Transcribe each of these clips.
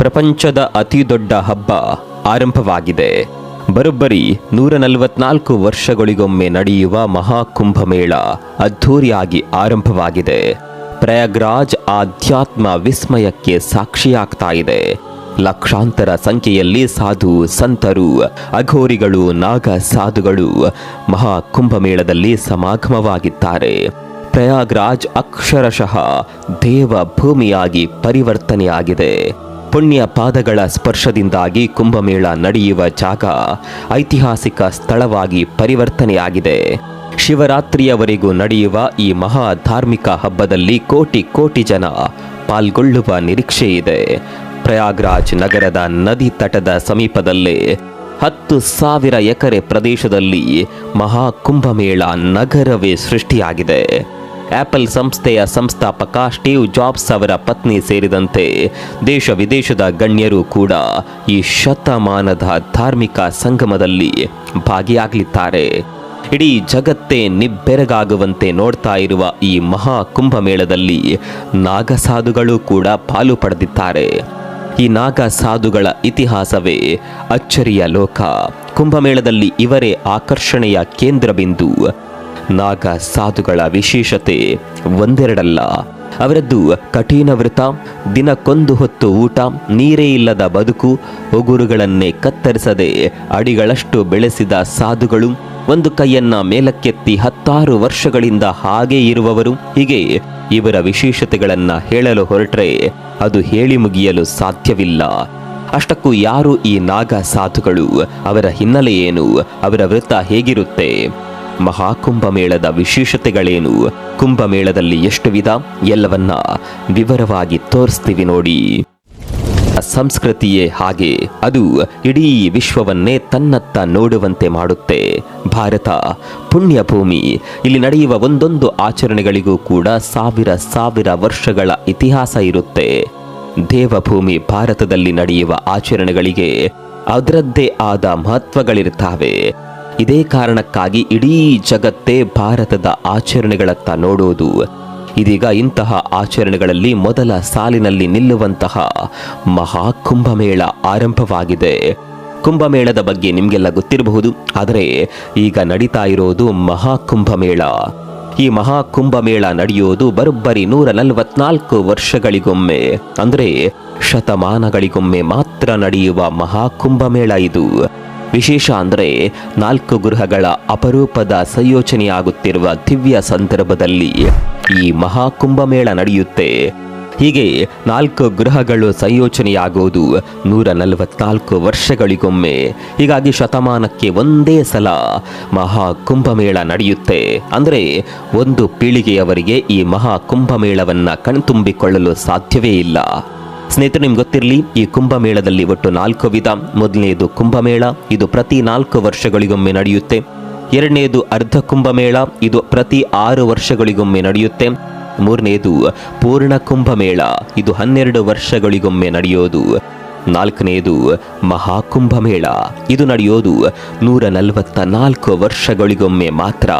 ಪ್ರಪಂಚದ ಅತಿ ದೊಡ್ಡ ಹಬ್ಬ ಆರಂಭವಾಗಿದೆ. ಬರೋಬ್ಬರಿ ನೂರ ನಲವತ್ನಾಲ್ಕು ವರ್ಷಗಳಿಗೊಮ್ಮೆ ನಡೆಯುವ ಮಹಾಕುಂಭಮೇಳ ಅದ್ಧೂರಿಯಾಗಿ ಆರಂಭವಾಗಿದೆ. ಪ್ರಯಾಗ್ರಾಜ್ ಆಧ್ಯಾತ್ಮ ವಿಸ್ಮಯಕ್ಕೆ ಸಾಕ್ಷಿಯಾಗ್ತಾ ಇದೆ. ಲಕ್ಷಾಂತರ ಸಂಖ್ಯೆಯಲ್ಲಿ ಸಾಧು, ಸಂತರು, ಅಘೋರಿಗಳು, ನಾಗ ಸಾಧುಗಳು ಮಹಾಕುಂಭಮೇಳದಲ್ಲಿ ಸಮಾಗಮವಾಗಿದ್ದಾರೆ. ಪ್ರಯಾಗ್ರಾಜ್ ಅಕ್ಷರಶಃ ದೇವ ಭೂಮಿಯಾಗಿ ಪರಿವರ್ತನೆಯಾಗಿದೆ. ಪುಣ್ಯ ಪಾದಗಳ ಸ್ಪರ್ಶದಿಂದಾಗಿ ಕುಂಭಮೇಳ ನಡೆಯುವ ಜಾಗ ಐತಿಹಾಸಿಕ ಸ್ಥಳವಾಗಿ ಪರಿವರ್ತನೆಯಾಗಿದೆ. ಶಿವರಾತ್ರಿಯವರೆಗೂ ನಡೆಯುವ ಈ ಮಹಾ ಧಾರ್ಮಿಕ ಹಬ್ಬದಲ್ಲಿ ಕೋಟಿ ಕೋಟಿ ಜನ ಪಾಲ್ಗೊಳ್ಳುವ ನಿರೀಕ್ಷೆ ಇದೆ. ಪ್ರಯಾಗ್ರಾಜ್ ನಗರದ ನದಿ ತಟದ ಸಮೀಪದಲ್ಲೇ ಹತ್ತು ಸಾವಿರ ಎಕರೆ ಪ್ರದೇಶದಲ್ಲಿ ಮಹಾಕುಂಭಮೇಳ ನಗರವೇ ಸೃಷ್ಟಿಯಾಗಿದೆ. ಆಪಲ್ ಸಂಸ್ಥೆಯ ಸಂಸ್ಥಾಪಕ ಸ್ಟೀವ್ ಜಾಬ್ಸ್ ಅವರ ಪತ್ನಿ ಸೇರಿದಂತೆ ದೇಶ ವಿದೇಶದ ಗಣ್ಯರು ಕೂಡ ಈ ಶತಮಾನದ ಧಾರ್ಮಿಕ ಸಂಗಮದಲ್ಲಿ ಭಾಗಿಯಾಗಲಿದ್ದಾರೆ. ಇಡೀ ಜಗತ್ತೇ ನಿಬ್ಬೆರಗಾಗುವಂತೆ ನೋಡ್ತಾ ಇರುವ ಈ ಮಹಾ ಕುಂಭಮೇಳದಲ್ಲಿ ನಾಗಸಾಧುಗಳು ಕೂಡ ಪಾಲು ಪಡೆದಿದ್ದಾರೆ. ಈ ನಾಗ ಸಾಧುಗಳ ಇತಿಹಾಸವೇ ಅಚ್ಚರಿಯ ಲೋಕ. ಕುಂಭಮೇಳದಲ್ಲಿ ಇವರೇ ಆಕರ್ಷಣೆಯ ಕೇಂದ್ರ ಬಿಂದು ನಾಗ ಸಾಧುಗಳ ವಿಶೇಷತೆ ಒಂದೆರಡಲ್ಲ. ಅವರದ್ದು ಕಠಿಣ ವೃತ ದಿನಕ್ಕೊಂದು ಹೊತ್ತು ಊಟ, ನೀರೇ ಇಲ್ಲದ ಬದುಕು ಉಗುರುಗಳನ್ನೇ ಕತ್ತರಿಸದೆ ಅಡಿಗಳಷ್ಟು ಬೆಳೆಸಿದ ಸಾಧುಗಳು, ಒಂದು ಕೈಯನ್ನ ಮೇಲಕ್ಕೆತ್ತಿ ಹತ್ತಾರು ವರ್ಷಗಳಿಂದ ಹಾಗೆ ಇರುವವರು. ಹೀಗೆ ಇವರ ವಿಶೇಷತೆಗಳನ್ನ ಹೇಳಲು ಹೊರಟ್ರೆ ಅದು ಹೇಳಿ ಮುಗಿಯಲು ಸಾಧ್ಯವಿಲ್ಲ. ಅಷ್ಟಕ್ಕೂ ಯಾರು ಈ ನಾಗ ಸಾಧುಗಳು? ಅವರ ಹಿನ್ನೆಲೆ ಏನು? ಅವರ ವೃತ್ತ ಹೇಗಿರುತ್ತೆ? ಮಹಾಕುಂಭಮೇಳದ ವಿಶೇಷತೆಗಳೇನು? ಕುಂಭಮೇಳದಲ್ಲಿ ಎಷ್ಟು ವಿಧ? ಎಲ್ಲವನ್ನ ವಿವರವಾಗಿ ತೋರಿಸ್ತೀವಿ ನೋಡಿ. ಸಂಸ್ಕೃತಿಯೇ ಹಾಗೆ. ಅದು ಇಡೀ ವಿಶ್ವವನ್ನೇ ತನ್ನತ್ತ ನೋಡುವಂತೆ ಮಾಡುತ್ತೆ. ಭಾರತ, ಪುಣ್ಯಭೂಮಿ. ಇಲ್ಲಿ ನಡೆಯುವ ಒಂದೊಂದು ಆಚರಣೆಗಳಿಗೂ ಕೂಡ ಸಾವಿರ ಸಾವಿರ ವರ್ಷಗಳ ಇತಿಹಾಸ ಇರುತ್ತೆ. ದೇವಭೂಮಿ ಭಾರತದಲ್ಲಿ ನಡೆಯುವ ಆಚರಣೆಗಳಿಗೆ ಅದರದ್ದೇ ಆದ ಮಹತ್ವಗಳಿರ್ತಾವೆ. ಇದೇ ಕಾರಣಕ್ಕಾಗಿ ಇಡೀ ಜಗತ್ತೇ ಭಾರತದ ಆಚರಣೆಗಳತ್ತ ನೋಡೋದು. ಇದೀಗ ಇಂತಹ ಆಚರಣೆಗಳಲ್ಲಿ ಮೊದಲ ಸಾಲಿನಲ್ಲಿ ನಿಲ್ಲುವಂತಹ ಮಹಾಕುಂಭಮೇಳ ಆರಂಭವಾಗಿದೆ. ಕುಂಭಮೇಳದ ಬಗ್ಗೆ ನಿಮಗೆಲ್ಲ ಗೊತ್ತಿರಬಹುದು, ಆದರೆ ಈಗ ನಡೀತಾ ಇರೋದು ಮಹಾಕುಂಭಮೇಳ. ಈ ಮಹಾಕುಂಭಮೇಳ ನಡೆಯೋದು ಬರೋಬ್ಬರಿ ನೂರ ನಲವತ್ನಾಲ್ಕು ವರ್ಷಗಳಿಗೊಮ್ಮೆ, ಅಂದರೆ ಶತಮಾನಗಳಿಗೊಮ್ಮೆ ಮಾತ್ರ ನಡೆಯುವ ಮಹಾಕುಂಭಮೇಳ ಇದು. ವಿಶೇಷ ಅಂದರೆ ನಾಲ್ಕು ಗೃಹಗಳ ಅಪರೂಪದ ಸಂಯೋಜನೆಯಾಗುತ್ತಿರುವ ದಿವ್ಯ ಸಂದರ್ಭದಲ್ಲಿ ಈ ಮಹಾಕುಂಭಮೇಳ ನಡೆಯುತ್ತೆ. ಹೀಗೆ ನಾಲ್ಕು ಗೃಹಗಳು ಸಂಯೋಜನೆಯಾಗುವುದು ನೂರ ನಲವತ್ನಾಲ್ಕು ವರ್ಷಗಳಿಗೊಮ್ಮೆ. ಹೀಗಾಗಿ ಶತಮಾನಕ್ಕೆ ಒಂದೇ ಸಲ ಮಹಾ ಕುಂಭಮೇಳ ನಡೆಯುತ್ತೆ. ಅಂದರೆ ಒಂದು ಪೀಳಿಗೆಯವರಿಗೆ ಈ ಮಹಾ ಕುಂಭಮೇಳವನ್ನು ಕಣ್ತುಂಬಿಕೊಳ್ಳಲು ಸಾಧ್ಯವೇ ಇಲ್ಲ. ಸ್ನೇಹಿತರೆ, ನಿಮ್ಗೆ ಗೊತ್ತಿರಲಿ, ಈ ಕುಂಭಮೇಳದಲ್ಲಿ ಒಟ್ಟು ನಾಲ್ಕು ವಿಧ. ಮೊದಲನೆಯದು ಕುಂಭಮೇಳ, ಇದು ಪ್ರತಿ ನಾಲ್ಕು ವರ್ಷಗಳಿಗೊಮ್ಮೆ ನಡೆಯುತ್ತೆ. ಎರಡನೆಯದು ಅರ್ಧ ಕುಂಭಮೇಳ, ಇದು ಪ್ರತಿ ಆರು ವರ್ಷಗಳಿಗೊಮ್ಮೆ ನಡೆಯುತ್ತೆ. ಮೂರನೆಯದು ಪೂರ್ಣ ಕುಂಭಮೇಳ, ಇದು ಹನ್ನೆರಡು ವರ್ಷಗಳಿಗೊಮ್ಮೆ ನಡೆಯೋದು. ನಾಲ್ಕನೆಯದು ಮಹಾಕುಂಭಮೇಳ, ಇದು ನಡೆಯೋದು ನೂರ ನಲವತ್ತ ನಾಲ್ಕು ವರ್ಷಗಳಿಗೊಮ್ಮೆ ಮಾತ್ರ.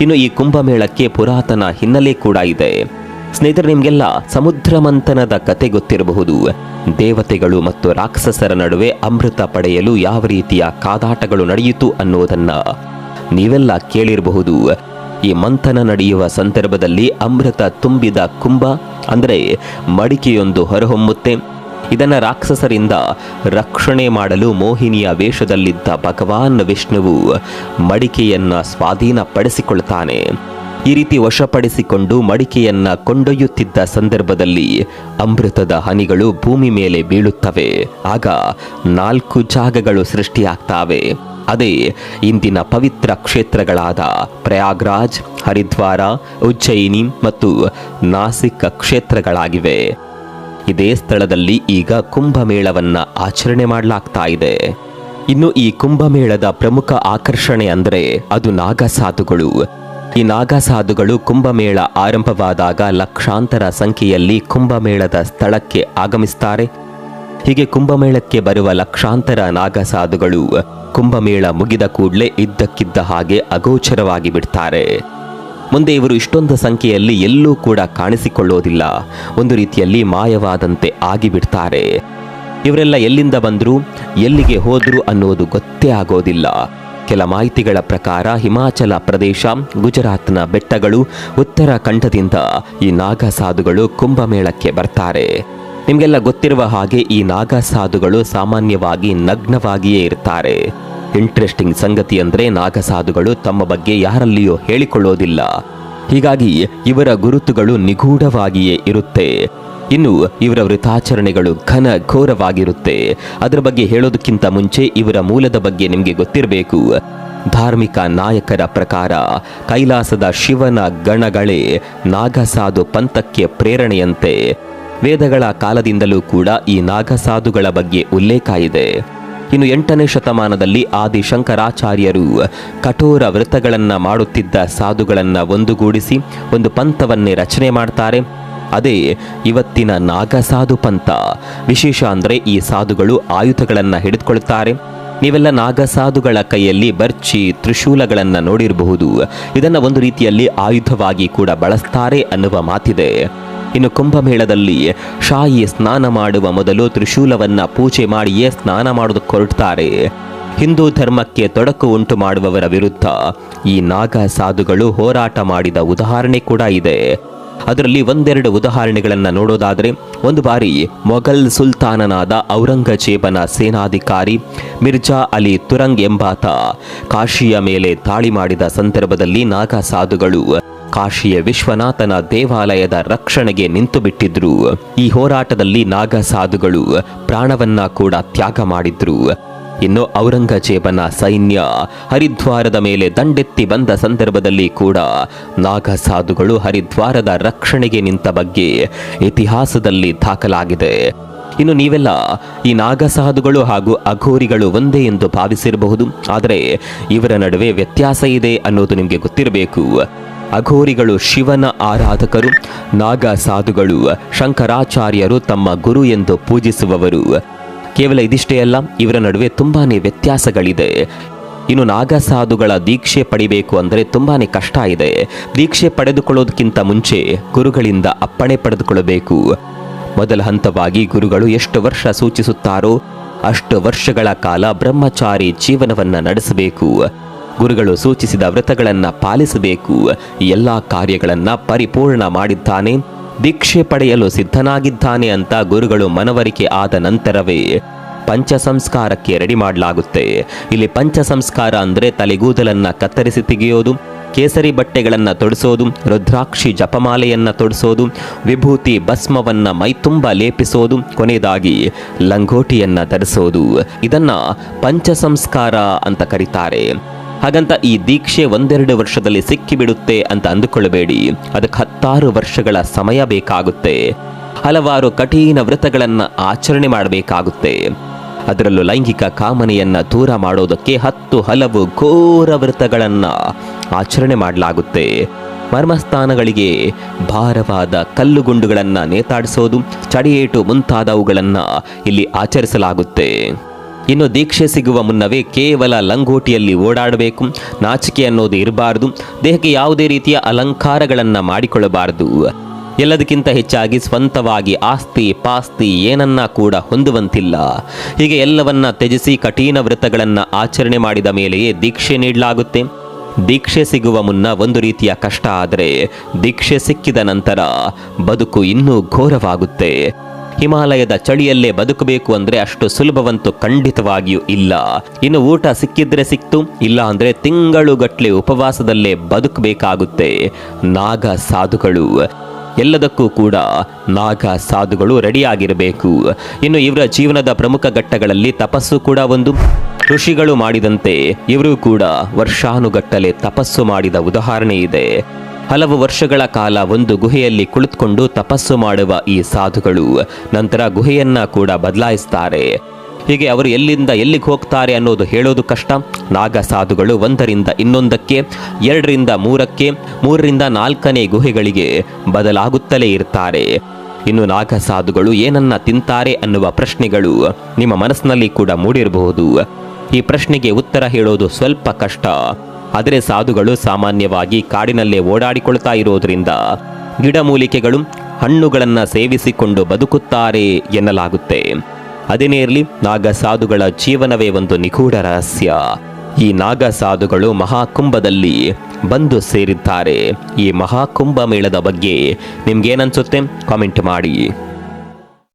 ಇನ್ನು ಈ ಕುಂಭಮೇಳಕ್ಕೆ ಪುರಾತನ ಹಿನ್ನೆಲೆ ಕೂಡ ಇದೆ. ಸ್ನೇಹಿತರೆ, ನಿಮಗೆಲ್ಲ ಸಮುದ್ರ ಮಂಥನದ ಕತೆ ಗೊತ್ತಿರಬಹುದು. ದೇವತೆಗಳು ಮತ್ತು ರಾಕ್ಷಸರ ನಡುವೆ ಅಮೃತ ಪಡೆಯಲು ಯಾವ ರೀತಿಯ ಕಾದಾಟಗಳು ನಡೆಯಿತು ಅನ್ನೋದನ್ನ ನೀವೆಲ್ಲ ಕೇಳಿರಬಹುದು. ಈ ಮಂಥನ ನಡೆಯುವ ಸಂದರ್ಭದಲ್ಲಿ ಅಮೃತ ತುಂಬಿದ ಕುಂಭ, ಅಂದರೆ ಮಡಿಕೆಯೊಂದು ಹೊರಹೊಮ್ಮುತ್ತೆ. ಇದನ್ನು ರಾಕ್ಷಸರಿಂದ ರಕ್ಷಣೆ ಮಾಡಲು ಮೋಹಿನಿಯ ವೇಷದಲ್ಲಿದ್ದ ಭಗವಾನ್ ವಿಷ್ಣುವು ಮಡಿಕೆಯನ್ನು ಸ್ವಾಧೀನಪಡಿಸಿಕೊಳ್ತಾನೆ. ಈ ರೀತಿ ವಶಪಡಿಸಿಕೊಂಡು ಮಡಿಕೆಯನ್ನ ಕೊಂಡೊಯ್ಯುತ್ತಿದ್ದ ಸಂದರ್ಭದಲ್ಲಿ ಅಮೃತದ ಹನಿಗಳು ಭೂಮಿ ಮೇಲೆ ಬೀಳುತ್ತವೆ. ಆಗ ನಾಲ್ಕು ಜಾಗಗಳು ಸೃಷ್ಟಿಯಾಗ್ತಾವೆ. ಅದೇ ಇಂದಿನ ಪವಿತ್ರ ಕ್ಷೇತ್ರಗಳಾದ ಪ್ರಯಾಗ್ರಾಜ್, ಹರಿದ್ವಾರ, ಉಜ್ಜಯಿನಿ ಮತ್ತು ನಾಸಿಕ್ ಕ್ಷೇತ್ರಗಳಾಗಿವೆ. ಇದೇ ಸ್ಥಳದಲ್ಲಿ ಈಗ ಕುಂಭಮೇಳವನ್ನು ಆಚರಣೆ ಮಾಡಲಾಗ್ತಾ ಇದೆ. ಇನ್ನು ಈ ಕುಂಭಮೇಳದ ಪ್ರಮುಖ ಆಕರ್ಷಣೆ ಅಂದರೆ ಅದು ನಾಗಸಾಧುಗಳು. ಈ ನಾಗಸಾಧುಗಳು ಕುಂಭಮೇಳ ಆರಂಭವಾದಾಗ ಲಕ್ಷಾಂತರ ಸಂಖ್ಯೆಯಲ್ಲಿ ಕುಂಭಮೇಳದ ಸ್ಥಳಕ್ಕೆ ಆಗಮಿಸ್ತಾರೆ. ಹೀಗೆ ಕುಂಭಮೇಳಕ್ಕೆ ಬರುವ ಲಕ್ಷಾಂತರ ನಾಗಸಾಧುಗಳು ಕುಂಭಮೇಳ ಮುಗಿದ ಕೂಡಲೇ ಇದ್ದಕ್ಕಿದ್ದ ಹಾಗೆ ಅಗೋಚರವಾಗಿ ಬಿಡ್ತಾರೆ. ಮುಂದೆ ಇವರು ಇಷ್ಟೊಂದು ಸಂಖ್ಯೆಯಲ್ಲಿ ಎಲ್ಲೂ ಕೂಡ ಕಾಣಿಸಿಕೊಳ್ಳೋದಿಲ್ಲ. ಒಂದು ರೀತಿಯಲ್ಲಿ ಮಾಯವಾದಂತೆ ಆಗಿಬಿಡ್ತಾರೆ ಇವರೆಲ್ಲ ಎಲ್ಲಿಂದ ಬಂದರು, ಎಲ್ಲಿಗೆ ಹೋದರು ಅನ್ನೋದು ಗೊತ್ತೇ ಆಗೋದಿಲ್ಲ. ಕೆಲ ಮಾಹಿತಿಗಳ ಪ್ರಕಾರ ಹಿಮಾಚಲ ಪ್ರದೇಶ, ಗುಜರಾತ್ನ ಬೆಟ್ಟಗಳು ಉತ್ತರಾಖಂಡದಿಂದ ಈ ನಾಗ ಸಾಧುಗಳು ಕುಂಭಮೇಳಕ್ಕೆ ಬರ್ತಾರೆ. ನಿಮಗೆಲ್ಲ ಗೊತ್ತಿರುವ ಹಾಗೆ ಈ ನಾಗ ಸಾಧುಗಳು ಸಾಮಾನ್ಯವಾಗಿ ನಗ್ನವಾಗಿಯೇ ಇರ್ತಾರೆ. ಇಂಟ್ರೆಸ್ಟಿಂಗ್ ಸಂಗತಿ ಅಂದ್ರೆ ನಾಗಸಾಧುಗಳು ತಮ್ಮ ಬಗ್ಗೆ ಯಾರಲ್ಲಿಯೂ ಹೇಳಿಕೊಳ್ಳೋದಿಲ್ಲ. ಹೀಗಾಗಿ ಇವರ ಗುರುತುಗಳು ನಿಗೂಢವಾಗಿಯೇ ಇರುತ್ತೆ. ಇನ್ನು ಇವರ ವೃತಾಚರಣೆಗಳು ಘನ ಘೋರವಾಗಿರುತ್ತೆ. ಅದರ ಬಗ್ಗೆ ಹೇಳೋದಕ್ಕಿಂತ ಮುಂಚೆ ಇವರ ಮೂಲದ ಬಗ್ಗೆ ನಿಮಗೆ ಗೊತ್ತಿರಬೇಕು. ಧಾರ್ಮಿಕ ನಾಯಕರ ಪ್ರಕಾರ ಕೈಲಾಸದ ಶಿವನ ಗಣಗಳೇ ನಾಗಸಾಧು ಪಂಥಕ್ಕೆ ಪ್ರೇರಣೆಯಂತೆ. ವೇದಗಳ ಕಾಲದಿಂದಲೂ ಕೂಡ ಈ ನಾಗಸಾಧುಗಳ ಬಗ್ಗೆ ಉಲ್ಲೇಖ ಇದೆ. ಇನ್ನು ಎಂಟನೇ ಶತಮಾನದಲ್ಲಿ ಆದಿ ಶಂಕರಾಚಾರ್ಯರು ಕಠೋರ ವ್ರತಗಳನ್ನು ಮಾಡುತ್ತಿದ್ದ ಸಾಧುಗಳನ್ನು ಒಂದುಗೂಡಿಸಿ ಒಂದು ಪಂಥವನ್ನೇ ರಚನೆ ಮಾಡ್ತಾರೆ. ಅದೇ ಇವತ್ತಿನ ನಾಗಸಾಧು ಪಂಥ. ವಿಶೇಷ ಅಂದರೆ ಈ ಸಾಧುಗಳು ಆಯುಧಗಳನ್ನು ಹಿಡಿದುಕೊಳ್ತಾರೆ ನೀವೆಲ್ಲ ನಾಗಸಾಧುಗಳ ಕೈಯಲ್ಲಿ ಬರ್ಚಿ ತ್ರಿಶೂಲಗಳನ್ನು ನೋಡಿರಬಹುದು. ಇದನ್ನು ಒಂದು ರೀತಿಯಲ್ಲಿ ಆಯುಧವಾಗಿ ಕೂಡ ಬಳಸ್ತಾರೆ ಅನ್ನುವ ಮಾತಿದೆ. ಇನ್ನು ಕುಂಭಮೇಳದಲ್ಲಿ ಶಾಯಿ ಸ್ನಾನ ಮಾಡುವ ಮೊದಲು ತ್ರಿಶೂಲವನ್ನು ಪೂಜೆ ಮಾಡಿಯೇ ಸ್ನಾನ ಮಾಡೋದಕ್ಕೆ ಹೊರಡ್ತಾರೆ. ಹಿಂದೂ ಧರ್ಮಕ್ಕೆ ತೊಡಕು ಉಂಟು ಮಾಡುವವರ ವಿರುದ್ಧ ಈ ನಾಗ ಸಾಧುಗಳು ಹೋರಾಟ ಮಾಡಿದ ಉದಾಹರಣೆ ಕೂಡ ಇದೆ. ಅದರಲ್ಲಿ ಒಂದೆರಡು ಉದಾಹರಣೆಗಳನ್ನು ನೋಡೋದಾದರೆ, ಒಂದು ಬಾರಿ ಮೊಘಲ್ ಸುಲ್ತಾನನಾದ ಔರಂಗಜೇಬನ ಸೇನಾಧಿಕಾರಿ ಮಿರ್ಜಾ ಅಲಿ ತುರಂಗ್ ಎಂಬಾತ ಕಾಶಿಯ ಮೇಲೆ ದಾಳಿ ಮಾಡಿದ ಸಂದರ್ಭದಲ್ಲಿ ನಾಗಾ ಸಾಧುಗಳು ಕಾಶಿಯ ವಿಶ್ವನಾಥನ ದೇವಾಲಯದ ರಕ್ಷಣೆಗೆ ನಿಂತು ಬಿಟ್ಟಿದ್ರು ಈ ಹೋರಾಟದಲ್ಲಿ ನಾಗ ಸಾಧುಗಳು ಪ್ರಾಣವನ್ನ ಕೂಡ ತ್ಯಾಗ ಮಾಡಿದ್ರು. ಇನ್ನು ಔರಂಗಜೇಬನ ಸೈನ್ಯ ಹರಿದ್ವಾರದ ಮೇಲೆ ದಂಡೆತ್ತಿ ಬಂದ ಸಂದರ್ಭದಲ್ಲಿ ಕೂಡ ನಾಗ ಸಾಧುಗಳು ಹರಿದ್ವಾರದ ರಕ್ಷಣೆಗೆ ನಿಂತ ಬಗ್ಗೆ ಇತಿಹಾಸದಲ್ಲಿ ದಾಖಲಾಗಿದೆ. ಇನ್ನು ನೀವೆಲ್ಲ ಈ ನಾಗಸಾಧುಗಳು ಹಾಗೂ ಅಘೋರಿಗಳು ಒಂದೇ ಎಂದು ಭಾವಿಸಿರಬಹುದು. ಆದರೆ ಇವರ ನಡುವೆ ವ್ಯತ್ಯಾಸ ಇದೆ ಅನ್ನೋದು ನಿಮಗೆ ಗೊತ್ತಿರಬೇಕು. ಅಘೋರಿಗಳು ಶಿವನ ಆರಾಧಕರು ನಾಗ ಸಾಧುಗಳು ಶಂಕರಾಚಾರ್ಯರು ತಮ್ಮ ಗುರು ಎಂದು ಪೂಜಿಸುವವರು. ಕೇವಲ ಇದಿಷ್ಟೇ ಅಲ್ಲ, ಇವರ ನಡುವೆ ತುಂಬಾ ವ್ಯತ್ಯಾಸಗಳಿದೆ. ಇನ್ನು ನಾಗಸಾಧುಗಳ ದೀಕ್ಷೆ ಪಡಿಬೇಕು ಅಂದರೆ ತುಂಬಾ ಕಷ್ಟ ಇದೆ. ದೀಕ್ಷೆ ಪಡೆದುಕೊಳ್ಳೋದಕ್ಕಿಂತ ಮುಂಚೆ ಗುರುಗಳಿಂದ ಅಪ್ಪಣೆ ಪಡೆದುಕೊಳ್ಳಬೇಕು. ಮೊದಲ ಹಂತವಾಗಿ ಗುರುಗಳು ಎಷ್ಟು ವರ್ಷ ಸೂಚಿಸುತ್ತಾರೋ ಅಷ್ಟು ವರ್ಷಗಳ ಕಾಲ ಬ್ರಹ್ಮಚಾರಿ ಜೀವನವನ್ನು ನಡೆಸಬೇಕು. ಗುರುಗಳು ಸೂಚಿಸಿದ ವ್ರತಗಳನ್ನು ಪಾಲಿಸಬೇಕು. ಎಲ್ಲ ಕಾರ್ಯಗಳನ್ನು ಪರಿಪೂರ್ಣ ಮಾಡಿದ್ದಾನೆ. ದೀಕ್ಷೆ ಪಡೆಯಲು ಸಿದ್ಧನಾಗಿದ್ದಾನೆ ಅಂತ ಗುರುಗಳು ಮನವರಿಕೆ ಆದ ನಂತರವೇ ಪಂಚ ಸಂಸ್ಕಾರಕ್ಕೆ ರೆಡಿ ಮಾಡಲಾಗುತ್ತೆ. ಇಲ್ಲಿ ಪಂಚ ಸಂಸ್ಕಾರ ಅಂದರೆ ತಲೆಗೂದಲನ್ನು ಕತ್ತರಿಸಿ ತೆಗೆಯೋದು, ಕೇಸರಿ ಬಟ್ಟೆಗಳನ್ನು ತೊಡಿಸೋದು, ರುದ್ರಾಕ್ಷಿ ಜಪಮಾಲೆಯನ್ನು ತೊಡಿಸೋದು, ವಿಭೂತಿ ಭಸ್ಮವನ್ನು ಮೈತುಂಬ ಲೇಪಿಸೋದು, ಕೊನೆಯದಾಗಿ ಲಂಗೋಟಿಯನ್ನು ಧರಿಸೋದು. ಇದನ್ನು ಪಂಚ ಸಂಸ್ಕಾರ ಅಂತ ಕರೀತಾರೆ. ಹಾಗಂತ ಈ ದೀಕ್ಷೆ ಒಂದೆರಡು ವರ್ಷದಲ್ಲಿ ಸಿಕ್ಕಿಬಿಡುತ್ತೆ ಅಂತ ಅಂದುಕೊಳ್ಳಬೇಡಿ. ಅದಕ್ಕೆ ಹತ್ತಾರು ವರ್ಷಗಳ ಸಮಯ ಬೇಕಾಗುತ್ತೆ. ಹಲವಾರು ಕಠಿಣ ವ್ರತಗಳನ್ನು ಆಚರಣೆ ಮಾಡಬೇಕಾಗುತ್ತೆ. ಅದರಲ್ಲೂ ಲೈಂಗಿಕ ಕಾಮನೆಯನ್ನ ದೂರ ಮಾಡೋದಕ್ಕೆ ಹತ್ತು ಹಲವು ಘೋರ ವ್ರತಗಳನ್ನು ಆಚರಣೆ ಮಾಡಲಾಗುತ್ತೆ. ಮರ್ಮಸ್ಥಾನಗಳಿಗೆ ಭಾರವಾದ ಕಲ್ಲುಗುಂಡುಗಳನ್ನ ನೇತಾಡಿಸೋದು, ಚಡಿಯೇಟು ಮುಂತಾದವುಗಳನ್ನು ಇಲ್ಲಿ ಆಚರಿಸಲಾಗುತ್ತೆ. ಇನ್ನು ದೀಕ್ಷೆ ಸಿಗುವ ಮುನ್ನವೇ ಕೇವಲ ಲಂಗೋಟಿಯಲ್ಲಿ ಓಡಾಡಬೇಕು. ನಾಚಿಕೆ ಅನ್ನೋದು ಇರಬಾರದು. ದೇಹಕ್ಕೆ ಯಾವುದೇ ರೀತಿಯ ಅಲಂಕಾರಗಳನ್ನು ಮಾಡಿಕೊಳ್ಳಬಾರದು. ಎಲ್ಲದಕ್ಕಿಂತ ಹೆಚ್ಚಾಗಿ ಸ್ವಂತವಾಗಿ ಆಸ್ತಿ ಪಾಸ್ತಿ ಏನನ್ನ ಕೂಡ ಹೊಂದುವಂತಿಲ್ಲ. ಹೀಗೆ ಎಲ್ಲವನ್ನ ತ್ಯಜಿಸಿ ಕಠಿಣ ವ್ರತಗಳನ್ನು ಆಚರಣೆ ಮಾಡಿದ ಮೇಲೆಯೇ ದೀಕ್ಷೆ ನೀಡಲಾಗುತ್ತೆ. ದೀಕ್ಷೆ ಸಿಗುವ ಮುನ್ನ ಒಂದು ರೀತಿಯ ಕಷ್ಟ ಆದರೆ ದೀಕ್ಷೆ ಸಿಕ್ಕಿದ ನಂತರ ಬದುಕು ಇನ್ನೂ ಘೋರವಾಗುತ್ತೆ. ಹಿಮಾಲಯದ ಚಳಿಯಲ್ಲೇ ಬದುಕಬೇಕು ಅಂದ್ರೆ ಅಷ್ಟು ಸುಲಭವಂತೂ ಖಂಡಿತವಾಗಿಯೂ ಇಲ್ಲ. ಇನ್ನು ಊಟ ಸಿಕ್ಕಿದ್ರೆ ಸಿಕ್ತು, ಇಲ್ಲ ಅಂದ್ರೆ ತಿಂಗಳುಗಟ್ಲೆ ಉಪವಾಸದಲ್ಲೇ ಬದುಕಬೇಕಾಗುತ್ತೆ. ನಾಗ ಸಾಧುಗಳು. ಎಲ್ಲದಕ್ಕೂ ಕೂಡ ನಾಗ ಸಾಧುಗಳು ರೆಡಿಯಾಗಿರಬೇಕು. ಇನ್ನು ಇವರ ಜೀವನದ ಪ್ರಮುಖ ಘಟ್ಟಗಳಲ್ಲಿ ತಪಸ್ಸು ಕೂಡ ಒಂದು. ಋಷಿಗಳು ಮಾಡಿದಂತೆ ಇವರು ಕೂಡ ವರ್ಷಾನುಗಟ್ಟಲೆ ತಪಸ್ಸು ಮಾಡಿದ ಉದಾಹರಣೆ ಇದೆ ಹಲವು ವರ್ಷಗಳ ಕಾಲ ಒಂದು ಗುಹೆಯಲ್ಲಿ ಕುಳಿತುಕೊಂಡು ತಪಸ್ಸು ಮಾಡುವ ಈ ಸಾಧುಗಳು ನಂತರ ಗುಹೆಯನ್ನ ಕೂಡ ಬದಲಾಯಿಸ್ತಾರೆ. ಹೀಗೆ ಅವರು ಎಲ್ಲಿಂದ ಎಲ್ಲಿಗೆ ಹೋಗ್ತಾರೆ ಅನ್ನೋದು ಹೇಳೋದು ಕಷ್ಟ. ನಾಗ ಸಾಧುಗಳು ಒಂದರಿಂದ ಇನ್ನೊಂದಕ್ಕೆ, ಎರಡರಿಂದ ಮೂರಕ್ಕೆ, ಮೂರರಿಂದ ನಾಲ್ಕನೇ ಗುಹೆಗಳಿಗೆ ಬದಲಾಗುತ್ತಲೇ ಇರ್ತಾರೆ. ಇನ್ನು ನಾಗ ಸಾಧುಗಳು ಏನನ್ನ ತಿಂತಾರೆ ಅನ್ನುವ ಪ್ರಶ್ನೆಗಳು ನಿಮ್ಮ ಮನಸ್ಸಿನಲ್ಲಿ ಕೂಡ ಮೂಡಿರಬಹುದು. ಈ ಪ್ರಶ್ನೆಗೆ ಉತ್ತರ ಹೇಳೋದು ಸ್ವಲ್ಪ ಕಷ್ಟ. ಆದರೆ ಸಾಧುಗಳು ಸಾಮಾನ್ಯವಾಗಿ ಕಾಡಿನಲ್ಲೇ ಓಡಾಡಿಕೊಳ್ತಾ ಇರೋದ್ರಿಂದ ಗಿಡಮೂಲಿಕೆಗಳು ಹಣ್ಣುಗಳನ್ನು ಸೇವಿಸಿಕೊಂಡು ಬದುಕುತ್ತಾರೆ ಎನ್ನಲಾಗುತ್ತೆ. ಅದೇನೇ ಇರಲಿ, ನಾಗ ಸಾಧುಗಳ ಜೀವನವೇ ಒಂದು ನಿಗೂಢ ರಹಸ್ಯ. ಈ ನಾಗ ಸಾಧುಗಳು ಮಹಾಕುಂಭದಲ್ಲಿ ಬಂದು ಸೇರಿದ್ದಾರೆ. ಈ ಮಹಾಕುಂಭ ಮೇಳದ ಬಗ್ಗೆ ನಿಮ್ಗೇನನ್ಸುತ್ತೆ? ಕಾಮೆಂಟ್ ಮಾಡಿ.